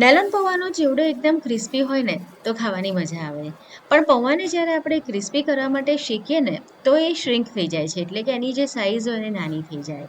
Nylon પૌવાનો ચેવડો એકદમ crispy હોય ને, તો ખાવાની મજા આવે. પણ પૌવાને જ્યારે આપણે ક્રિસ્પી કરવા માટે શીખીએ ને, તો એ શ્રિંક થઈ જાય છે. એટલે કે એની જે સાઇઝ હોય એ નાની થઈ જાય.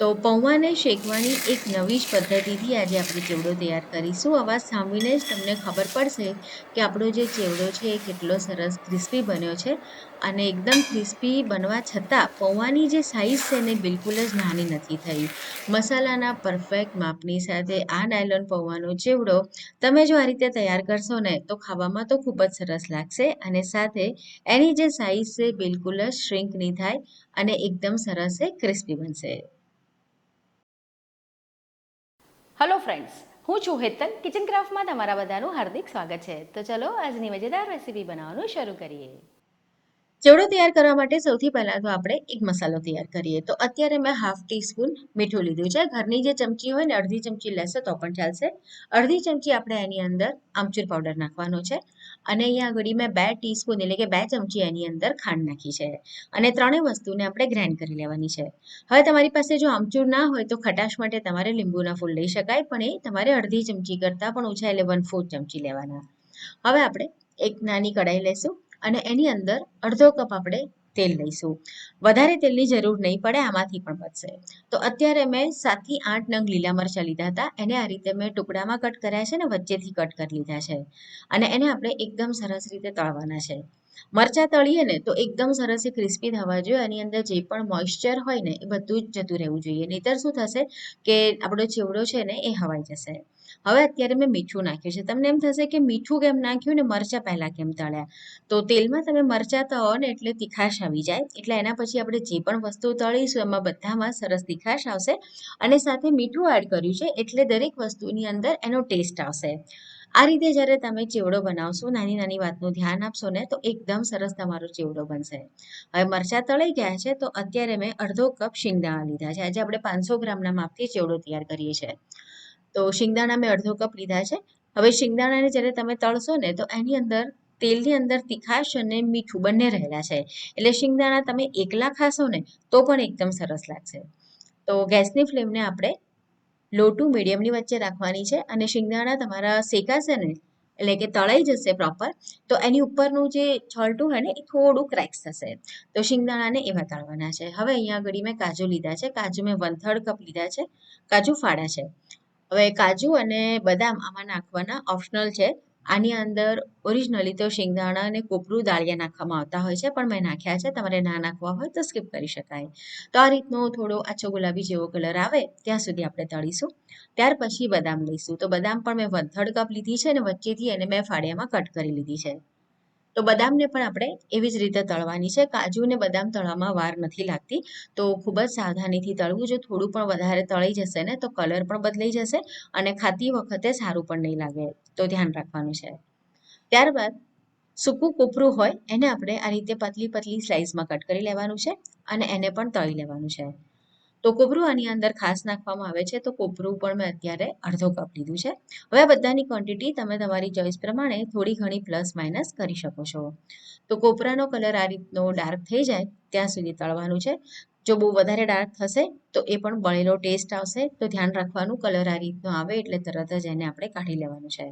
તો પૌવાને શેકવાની એક નવી જ પદ્ધતિથી આજે આપણે ચેવડો તૈયાર કરીશું. અવાજ સાંભળીને જ તમને ખબર પડશે કે આપણો જે ચેવડો છે એ કેટલો સરસ ક્રિસ્પી બન્યો છે. અને એકદમ ક્રિસ્પી બનવા છતાં પૌવાની જે સાઇઝ છે એને બિલકુલ જ નાની નથી થઈ. મસાલાના પરફેક્ટ માપની સાથે આ નાયલોન પૌવાનો ચેવડો તમે જો આ રીતે તૈયાર કરશો ને તો ખાવામાં તો ખૂબ જ સરસ લાગશે. અને સાથે એની જે સાઇઝ છે બિલકુલ જ શ્રિંક નહીં થાય અને એકદમ સરસ એ ક્રિસ્પી બનશે. હલો ફ્રેન્ડ્સ હું છું હેતલ. કિચન ક્રાફ્ટમાં તમારા બધાનું હાર્દિક સ્વાગત છે. તો ચલો, આજની મજેદાર રેસીપી બનાવવાનું શરૂ કરીએ. ચેવડો તૈયાર કરવા માટે સૌથી પહેલાં તો આપણે એક મસાલો તૈયાર કરીએ. તો અત્યારે મેં હાફ ટીસ્પૂન મીઠું લીધું છે. ઘરની જે ચમચી હોય ને, અડધી ચમચી લેશો તો પણ ચાલશે. અડધી ચમચી આપણે એની અંદર આમચૂર પાવડર નાખવાનો છે. અને અહીંયા આગળ મેં બે ટીસ્પૂન એટલે કે બે ચમચી એની અંદર ખાંડ નાખી છે. અને ત્રણેય વસ્તુને આપણે ગ્રાઇન્ડ કરી લેવાની છે. હવે તમારી પાસે જો આમચૂર ના હોય તો ખટાશ માટે તમારે લીંબુના ફૂલ લઈ શકાય, પણ એ તમારે અડધી ચમચી કરતાં પણ ઓછા એટલે વન ફોર્થ ચમચી લેવાના. હવે આપણે એક નાની કઢાઈ લેશું અને એની અંદર અડધો કપ આપણે તેલ લઈશું. વધારે તેલની જરૂર નહીં પડે, આમાંથી પણ બચશે. તો અત્યારે મેં સાતથી આઠ નંગ લીલા મરચાં લીધા હતા. એને આ રીતે મેં ટુકડામાં કટ કર્યા છે ને, વચ્ચેથી કટ કરી લીધા છે. અને એને આપણે એકદમ સરસ રીતે તળવાના છે. મરચાં તળીએ ને, તો એકદમ સરસ એ ક્રિસ્પી થવા જોઈએ. એની અંદર જે પણ મોઇશ્ચર હોય ને, એ બધું જ જતું રહેવું જોઈએ. નહીતર શું થશે કે આપણો ચેવડો છે ને, એ હવાઈ જશે. હવે અત્યારે મેં મીઠું નાખ્યું છે. તમને એમ થશે કે મીઠું કેમ નાખ્યું ને મરચાં પહેલાં કેમ તળ્યા? તો તેલમાં તમે મરચાં તળો ને એટલે તીખાશ આવી જાય. એટલે એના પછી આપણે જે પણ વસ્તુ તળીશું એમાં બધામાં સરસ તીખાશ આવશે અને સાથે મીઠું એડ કર્યું છે એટલે દરેક વસ્તુની અંદર એનો ટેસ્ટ આવશે. આ રીતે જ્યારે તમે ચેવડો બનાવશો, નાની નાની વાતનું ધ્યાન આપશો ને તો એકદમ સરસ તમારો ચેવડો બનશે. હવે મરચાં તળાઈ ગયા છે તો અત્યારે મેં અડધો કપ શિંગદાણા લીધા છે. આજે આપણે પાંચસો ગ્રામના માપથી ચેવડો તૈયાર કરીએ છીએ. તો શિંગદાણા મેં અડધો કપ લીધા છે. હવે શિંગદાણાને જ્યારે તમે તળશો ને, તો એની અંદર તેલની અંદર તીખાશ અને મીઠું બંને રહેલા છે. એટલે શિંગદાણા તમે એકલા ખાશો ને, તો પણ એકદમ સરસ લાગશે. તો ગેસની ફ્લેમને આપણે લો ટુ મીડિયમની વચ્ચે રાખવાની છે અને શિંગદાણા તમારા શેકાશે ને, એટલે કે તળાઈ જશે પ્રોપર, તો એની ઉપરનું જે છળટું હોય ને, એ થોડું ક્રેક્સ થશે. તો શિંગદાણાને એવા તળવાના છે. હવે અહીંયા આગળ મેં કાજુ લીધા છે. કાજુ મેં વન થર્ડ કપ લીધા છે. કાજુ ફાડા છે. હવે કાજુ અને બદામ આમાં નાખવાના ઓપ્શનલ છે. આની અંદર ઓરિજિનલી તો શિંગદાણા અને કોપરું દાળિયા નાખવામાં આવતા હોય છે, પણ મેં નાખ્યા છે. તમારે ના નાખવા હોય તો સ્કીપ કરી શકાય. તો આ રીતનો થોડો આછો ગુલાબી જેવો કલર આવે, ત્યાં સુધી આપણે તળીશું. ત્યાર પછી બદામ લઈશું. તો બદામ પણ મેં વન થર્ડ કપ લીધી છે અને વચ્ચેથી એને મેં ફાળિયામાં કટ કરી લીધી છે. તો બદામને પણ આપણે એવી જ રીતે તળવાની છે. કાજુ અને બદામ તળવામાં વાર નથી લાગતી. તો ખૂબ જ સાવધાનીથી તળવું. જો થોડું પણ વધારે તળાઈ જશે ને, તો કલર પણ બદલાઈ જશે અને ખાતી વખતે સારું પણ નહીં લાગે. તો ધ્યાન રાખવાનું છે. ત્યારબાદ સૂકું કોપરું હોય, એને આપણે આ રીતે પતલી પતલી સ્લાઇસમાં કટ કરી લેવાનું છે અને એને પણ તળી લેવાનું છે. તો કોપરું આની અંદર ખાસ નાખવામાં આવે છે. તો કોપરું પણ મેં અત્યારે અડધો કપ લીધું છે. હવે આ બધાની ક્વોન્ટિટી તમે તમારી ચોઈસ પ્રમાણે થોડી ઘણી પ્લસ માઇનસ કરી શકો છો. તો કોપરાનો કલર આ રીતનો ડાર્ક થઈ જાય ત્યાં સુધી તળવાનું છે. જો બહુ વધારે ડાર્ક થશે તો એ પણ બળેલો ટેસ્ટ આવશે. તો ધ્યાન રાખવાનું કલર આ રીતનો આવે એટલે તરત જ એને આપણે કાઢી લેવાનું છે.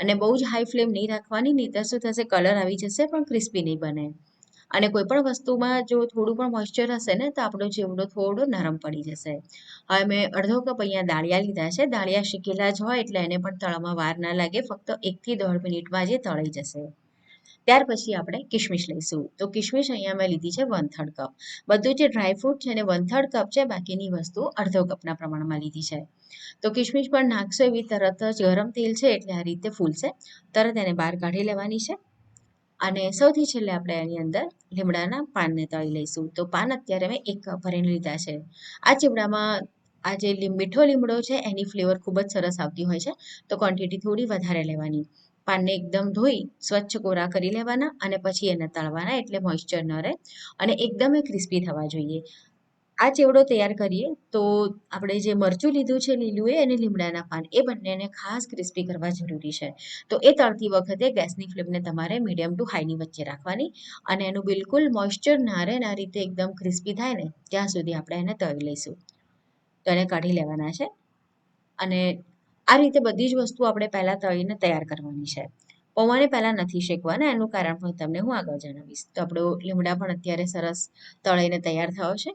અને બહુ જ હાઈ ફ્લેમ નહીં રાખવાની, નહીં શું થશે કલર આવી જશે પણ ક્રિસ્પી નહીં બને. અને કોઈ પણ વસ્તુમાં જો થોડું પણ મોઇશ્ચર હશે ને, તો આપણો ચેવડો થોડો નરમ પડી જશે. હવે મેં અડધો કપ અહીંયા દાળિયા લીધા છે. દાળિયા શીખેલા જ હોય એટલે એને પણ તળવામાં વાર ના લાગે. ફક્ત એકથી દોઢ મિનિટમાં જે તળાઈ જશે. ત્યાર પછી આપણે કિશમિશ લઈશું. તો કિશમિશ અહીંયા મેં લીધી છે વન થર્ડ કપ બધું જે ડ્રાયફ્રૂટ છે એને વન થર્ડ કપ છે, બાકીની વસ્તુ અડધો કપના પ્રમાણમાં લીધી છે. તો કિશમિશ પણ નાખશો એવી તરત જ ગરમ તેલ છે, એટલે આ રીતે ફૂલશે. તરત એને બહાર કાઢી લેવાની છે. અને સૌથી છેલ્લે આપણે એની અંદર લીમડાના પાનને તળી લઈશું. તો પાન અત્યારે મેં એક ભરીને લીધા છે. આ ચીવડામાં આ જે મીઠો લીમડો છે, એની ફ્લેવર ખૂબ જ સરસ આવતી હોય છે, તો ક્વોન્ટિટી થોડી વધારે લેવાની. પાનને એકદમ ધોઈ, સ્વચ્છ કોરા કરી લેવાના અને પછી એને તળવાના એટલે મોઇશ્ચર ન રહે અને એકદમ એ ક્રિસ્પી થવા જોઈએ. આ ચેવડો તૈયાર કરીએ, તો આપણે જે મરચું લીધું છે લીલું એ અને લીમડાના પાન, એ બંનેને ખાસ ક્રિસ્પી કરવા જરૂરી છે. તો એ તળતી વખતે ગેસની ફ્લેમને તમારે મીડિયમ ટુ હાઈની વચ્ચે રાખવાની અને એનું બિલકુલ મોઇશ્ચર ના રીતે એકદમ ક્રિસ્પી થાય ને, ત્યાં સુધી આપણે એને તળી લઈશું. તો એને કાઢી લેવાના છે અને આ રીતે બધી જ વસ્તુ આપણે પહેલાં તળીને તૈયાર કરવાની છે. પૌવાને પહેલાં નથી શેકવાના, એનું કારણ પણ તમને હું આગળ જણાવીશ. તો આપણો લીમડા પણ અત્યારે સરસ તળીને તૈયાર થયો છે.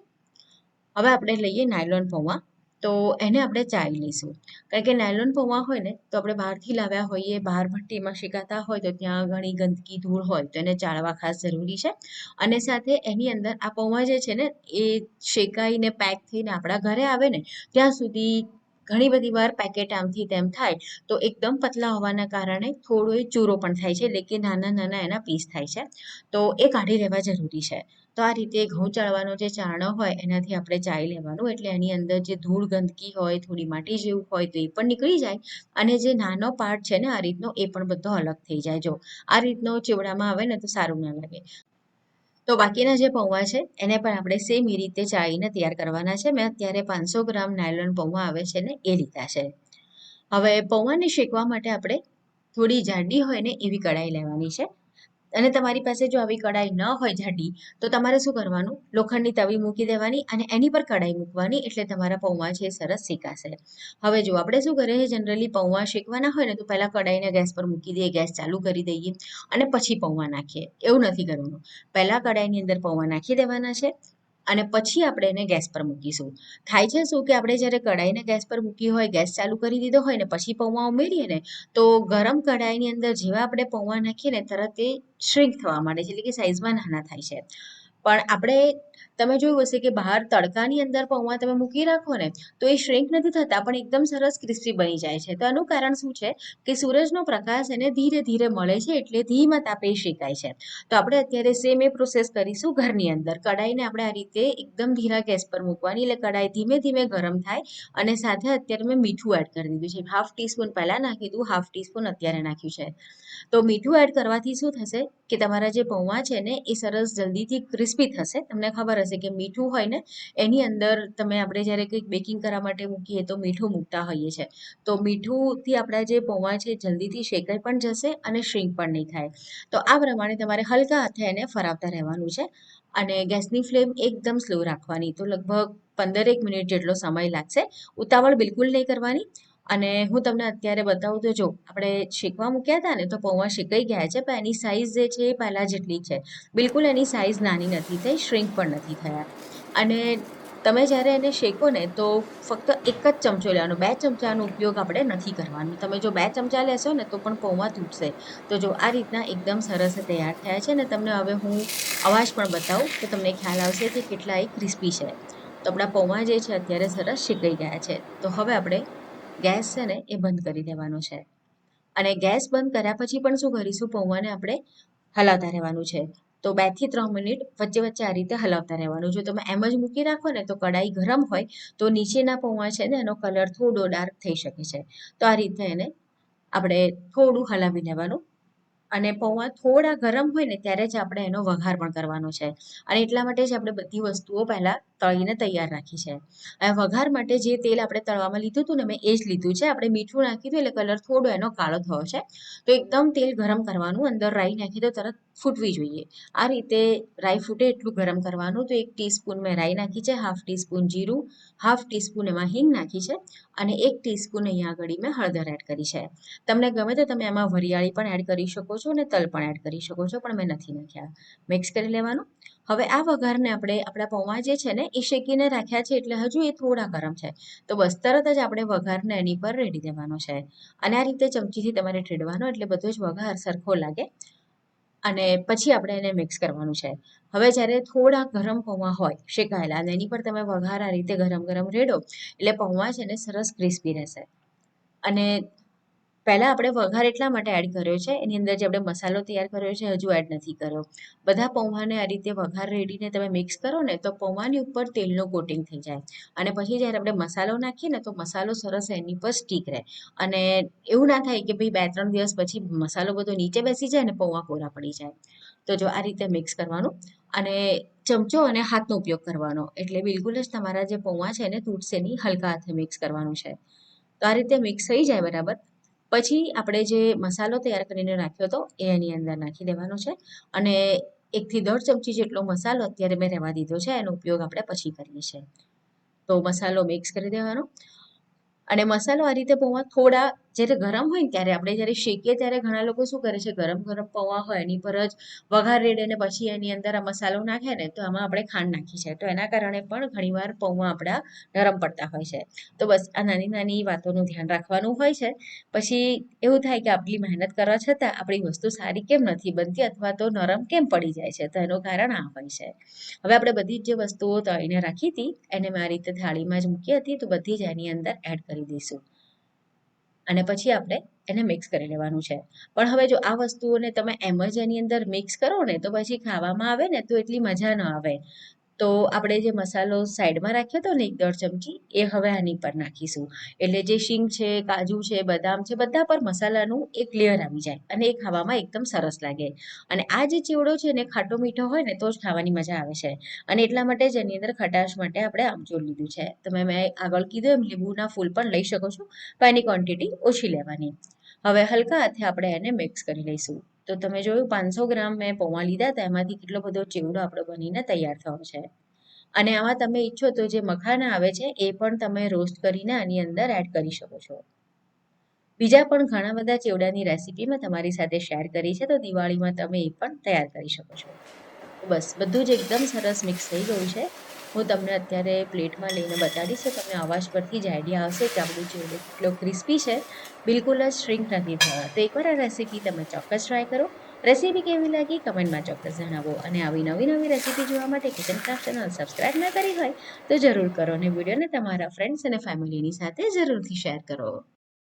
હવે આપણે લઈએ નાયલોન પૌવા તો એને આપણે ચાળી લઈશું. કારણ કે નાયલોન પૌવા હોય ને, તો આપણે બહારથી લાવ્યા હોઈએ, બહાર ભઠ્ઠીમાં શેકાતા હોય, તો ત્યાં ઘણી ગંદકી ધૂળ હોય, તો એને ચાળવા ખાસ જરૂરી છે. અને સાથે એની અંદર આ પૌવા જે છે ને, એ શેકાઈને પેક થઈને આપણા ઘરે આવે ને, ત્યાં સુધી ઘણી બધી વાર પેકેટ આમથી તેમ થાય, તો એકદમ પતલા હોવાના કારણે થોડો ચૂરો પણ થાય છે, એટલે કે નાના નાના એના પીસ થાય છે. તો એ કાઢી લેવા જરૂરી છે. તો આ રીતે ઘઉં ચાળવાનો જે ચારણો હોય, એનાથી આપણે ચાળી લેવાનું. એટલે એની અંદર જે ધૂળ ગંદકી હોય થોડી માટી જેવું હોય, તો એ પણ નીકળી જાય. અને જે નાનો પાર્ટ છે ને, આ રીતનો, એ પણ બધો અલગ થઈ જાય. જો, આ રીતનો ચેવડામાં આવે ને, તો સારું ના લાગે. તો બાકીના જે પૌવા છે, એને પણ આપણે સેમ એ રીતે ચાળીને તૈયાર કરવાના છે. મેં અત્યારે પાંચસો ગ્રામ નાયલોન પૌવા આવે છે ને, એ લીધા છે. હવે પૌવાને શેકવા માટે આપણે થોડી જાડી હોય ને, એવી કઢાઈ લેવાની છે. અને તમારી પાસે જો આવી કડાઈ ન હોય જાડી, તો તમારે શું કરવાનું? લોખંડની તવી મૂકી દેવાની અને એની પર કઢાઈ મૂકવાની, એટલે તમારા પૌવા છે સરસ શેકાશે. હવે જો આપણે શું કરીએ જનરલી પૌવા શેકવાના હોય ને, તો પહેલાં કડાઈને ગેસ પર મૂકી દઈએ, ગેસ ચાલુ કરી દઈએ અને પછી પૌવા નાખીએ. એવું નથી કરવાનું. પહેલાં કડાઈની અંદર પૌવા નાખી દેવાના છે અને પછી આપણે એને ગેસ પર મૂકીશું. થાય છે શું કે આપણે જ્યારે કઢાઈને ગેસ પર મૂકી હોય, ગેસ ચાલુ કરી દીધો હોય ને પછી પૌવા ઉમેરીએ ને, તો ગરમ કઢાઈની અંદર જેવા આપણે પૌવા નાખીએ ને તરત એ શ્રિંક થવા માંડે છે, એટલે કે સાઇઝમાં નાના થાય છે. પણ આપણે તમે જોયું હશે કે બહાર તડકાની અંદર પૌવા તમે મૂકી રાખો ને, તો એ શ્રિંક નથી થતા, પણ એકદમ સરસ ક્રિસ્પી બની જાય છે. તો આનું કારણ શું છે? કે સૂરજનો પ્રકાશ એને ધીરે ધીરે મળે છે, એટલે ધીમા તાપે શેકાય છે. તો આપણે અત્યારે સેમ એ પ્રોસેસ કરીશું ઘરની અંદર. કઢાઈને આપણે આ રીતે એકદમ ધીરા ગેસ પર મૂકવાની, એટલે કઢાઈ ધીમે ધીમે ગરમ થાય અને સાથે અત્યારે મેં મીઠું એડ કરી દીધું છે. હાફ ટીસ્પૂન પહેલાં નાખી દીધું હાફ ટીસ્પૂન અત્યારે નાખ્યું છે. તો મીઠું એડ કરવાથી શું થશે? કે તમારા જે પૌવા છે ને, એ સરસ જલ્દીથી ક્રિસ્પી થશે. તમને ખબર હશે કે મીઠું હોય ને, એની અંદર તમે આપણે જ્યારે કંઈક બેકિંગ કરવા માટે મૂકીએ તો મીઠું મૂકતા હોઈએ છીએ. તો મીઠુંથી આપણા જે પૌવા છે જલ્દીથી શેકાઈ પણ જશે અને શ્રિંક પણ નહીં થાય. તો આ પ્રમાણે તમારે હલકા હાથે એને ફરાવતા રહેવાનું છે અને ગેસની ફ્લેમ એકદમ સ્લો રાખવાની. તો લગભગ પંદરેક મિનિટ જેટલો સમય લાગશે. ઉતાવળ બિલકુલ નહીં કરવાની. અને હું તમને અત્યારે બતાવું તો જો, આપણે શેકવા મૂક્યા હતા ને તો પૌવા શેકાઈ ગયા છે, પણ એની સાઇઝ જે છે એ પહેલાં જેટલી છે. બિલકુલ એની સાઇઝ નાની નથી થઈ શ્રિંક પણ નથી થયા. અને તમે જ્યારે એને શેકો ને તો ફક્ત એક જ ચમચો લેવાનો, બે ચમચાનો ઉપયોગ આપણે નથી કરવાનો. તમે જો બે ચમચા લેશો ને તો પણ પૌવા તૂટશે. તો જો આ રીતના એકદમ સરસ તૈયાર થયા છે ને તમને હવે હું અવાજ પણ બતાવું તો તમને ખ્યાલ આવશે કે કેટલા એ ક્રિસ્પી છે. તો આપણા પૌવા જે છે અત્યારે સરસ શેકાઈ ગયા છે. તો હવે આપણે ગેસ છે ને એ બંધ કરી દેવાનો છે. અને ગેસ બંધ કર્યા પછી પણ શું કરીશું? પૌવાને આપણે હલાવતા રહેવાનું છે. તો બેથી ત્રણ મિનિટ વચ્ચે વચ્ચે આ રીતે હલાવતા રહેવાનું. જો તમે એમ જ મૂકી રાખો ને તો કડાઈ ગરમ હોય તો નીચેના પૌવા છે ને એનો કલર થોડો ડાર્ક થઈ શકે છે. તો આ રીતે એને આપણે થોડું હલાવી લેવાનું. અને પૌવા થોડા ગરમ હોય ને ત્યારે જ આપણે એનો વઘાર પણ કરવાનો છે. અને એટલા માટે જ આપણે બધી વસ્તુઓ પહેલાં તળીને તૈયાર રાખી છે. હવે વઘાર માટે જે તેલ આપણે તળવામાં લીધું હતું ને, મેં એ જ લીધું છે. આપણે મીઠું નાખી એટલે કલર થોડો એનો કાળો થયો છે. તો એકદમ તેલ ગરમ કરવાનું, અંદર રાઈ નાખી તો તરત ફૂટવી જોઈએ. આ રીતે રાઈ ફૂટે એટલું ગરમ કરવાનું. તો એક ટીસ્પૂન મેં રાઈ નાખી છે, હાફ ટીસ્પૂન જીરું, હાફ ટીસ્પૂન એમાં હિંગ નાખી છે અને એક ટીસ્પૂન અહીંયા આગળ મેં હળદર એડ કરી છે. તમને ગમે તો તમે એમાં વરિયાળી પણ એડ કરી શકો છો અને તલ પણ એડ કરી શકો છો, પણ મેં નથી નાખ્યા. મિક્સ કરી લેવાનું. હવે આ વઘારને આપણે આપણા પૌવા જે છે ને, એ શેકીને રાખ્યા છે એટલે હજુ એ થોડા ગરમ છે. તો બસ, તરત જ આપણે વઘારને એની પર રેડી દેવાનો છે. અને આ રીતે ચમચીથી તમારે ઠેડવાનો એટલે બધો જ વઘાર સરખો લાગે. અને પછી આપણે એને મિક્સ કરવાનું છે. હવે જ્યારે થોડા ગરમ પૌવા હોય, શેકાયેલા, અને એની પર તમે વઘાર આ રીતે ગરમ ગરમ રેડો, એટલે પૌવા છે ને સરસ ક્રિસ્પી રહેશે. અને પહેલાં આપણે વઘાર એટલા માટે એડ કર્યો છે, એની અંદર જે આપણે મસાલો તૈયાર કર્યો છે, હજુ એડ નથી કર્યો. બધા પૌવાને આ રીતે વઘાર રેડીને તમે મિક્સ કરો ને, તો પૌવાની ઉપર તેલનું કોટિંગ થઈ જાય. અને પછી જ્યારે આપણે મસાલો નાખીએ ને, તો મસાલો સરસ એની પર સ્ટીક રહે. અને એવું ના થાય કે ભાઈ બે ત્રણ દિવસ પછી મસાલો બધો નીચે બેસી જાય ને પૌવા કોરા પડી જાય. તો જો આ રીતે મિક્સ કરવાનું. અને ચમચો અને હાથનો ઉપયોગ કરવાનો. એટલે બિલકુલ જ તમારા જે પૌવા છે એને તૂટશે નહીં, હલકા હાથે મિક્સ કરવાનું છે. તો આ રીતે મિક્સ થઈ જાય બરાબર. પછી આપણે જે મસાલો તૈયાર કરીને રાખ્યો હતો, એ એની અંદર નાખી દેવાનો છે. અને એકથી દોઢ ચમચી જેટલો મસાલો અત્યારે મેં રહેવા દીધો છે, એનો ઉપયોગ આપણે પછી કરીએ છીએ. તો મસાલો મિક્સ કરી દેવાનો. અને મસાલો આ રીતે પૌવા થોડા જ્યારે ગરમ હોય ને ત્યારે આપણે જ્યારે શેકીએ ત્યારે ઘણા લોકો શું કરે છે, ગરમ ગરમ પૌવા હોય, એની પર જ વઘાર રેડે ને પછી એની અંદર આ મસાલો નાખે ને તો આમાં આપણે ખાંડ નાખી છે. તો એના કારણે પણ ઘણીવાર પૌવા આપણા નરમ પડતા હોય છે. તો બસ આ નાની નાની વાતોનું ધ્યાન રાખવાનું હોય છે. પછી એવું થાય કે આપણી મહેનત કરવા છતાં આપણી વસ્તુ સારી કેમ નથી બનતી અથવા તો નરમ કેમ પડી જાય છે? તો એનું કારણ આ હોય છે. હવે આપણે બધી જ જે વસ્તુઓ તળીને રાખી હતી એને મેં આ રીતે થાળીમાં જ મૂકી હતી. તો બધી જ એની અંદર એડ કરી દઈશું. અને પછી આપણે એને મિક્સ કરી લેવાનું છે. પણ હવે જો આ વસ્તુઓને તમે એમ જ એની અંદર મિક્સ કરો ને તો પછી ખાવામાં આવે ને તો એટલી મજા ન આવે. તો આપણે જે મસાલો સાઈડમાં રાખ્યો હતો ને એક દોઢ ચમચી, એ હવે આની પર નાખીશું. એટલે જે શીંગ છે, કાજુ છે, બદામ છે, બધા પર મસાલાનું એક લેયર આવી જાય અને એ ખાવામાં એકદમ સરસ લાગે. અને આ જે ચીવડો છે ને, ખાટો મીઠો હોય ને, તો જ ખાવાની મજા આવે છે. અને એટલા માટે જ એની અંદર ખટાશ માટે આપણે આમચૂર લીધું છે. તમે મેં આગળ કીધું એમ, લીંબુના ફૂલ પણ લઈ શકો છો, પણ એની ક્વોન્ટિટી ઓછી લેવાની. હવે હલકા હાથે આપણે એને મિક્સ કરી લઈશું. તો તમે જોયું પાંચસો ગ્રામ મેં પૌવા લીધા હતા, એમાંથી કેટલો બધો ચેવડો આપણો બનીને તૈયાર થયો છે. અને આમાં તમે ઈચ્છો તો જે મખાના આવે છે, એ પણ તમે રોસ્ટ કરીને આની અંદર એડ કરી શકો છો. બીજા પણ ઘણા બધા ચેવડાની રેસીપી મેં તમારી સાથે શેર કરી છે, તો દિવાળીમાં તમે એ પણ તૈયાર કરી શકો છો. બસ, બધું જ એકદમ સરસ મિક્સ થઈ ગયું છે. હું તમને અત્યારે પ્લેટમાં લઈને બતાડીશ, તો તમને અવાજ પરથી જ આઈડિયા આવશે કે આપણું ચેવડો કેટલો ક્રિસ્પી છે. બિલકુલ જ શ્રિંક નથી થયા તો એકવાર આ રેસીપી તમે ચોક્કસ ટ્રાય કરો. રેસીપી કેવી લાગી કમેન્ટમાં ચોક્કસ જણાવો. અને આવી નવી નવી રેસીપી જોવા માટે કિચન ક્રાફ્ટ ચેનલ સબસ્ક્રાઈબ ના કરી હોય તો જરૂર કરો. અને વિડીયોને તમારા ફ્રેન્ડ્સ અને ફેમિલીની સાથે જરૂરથી શેર કરો.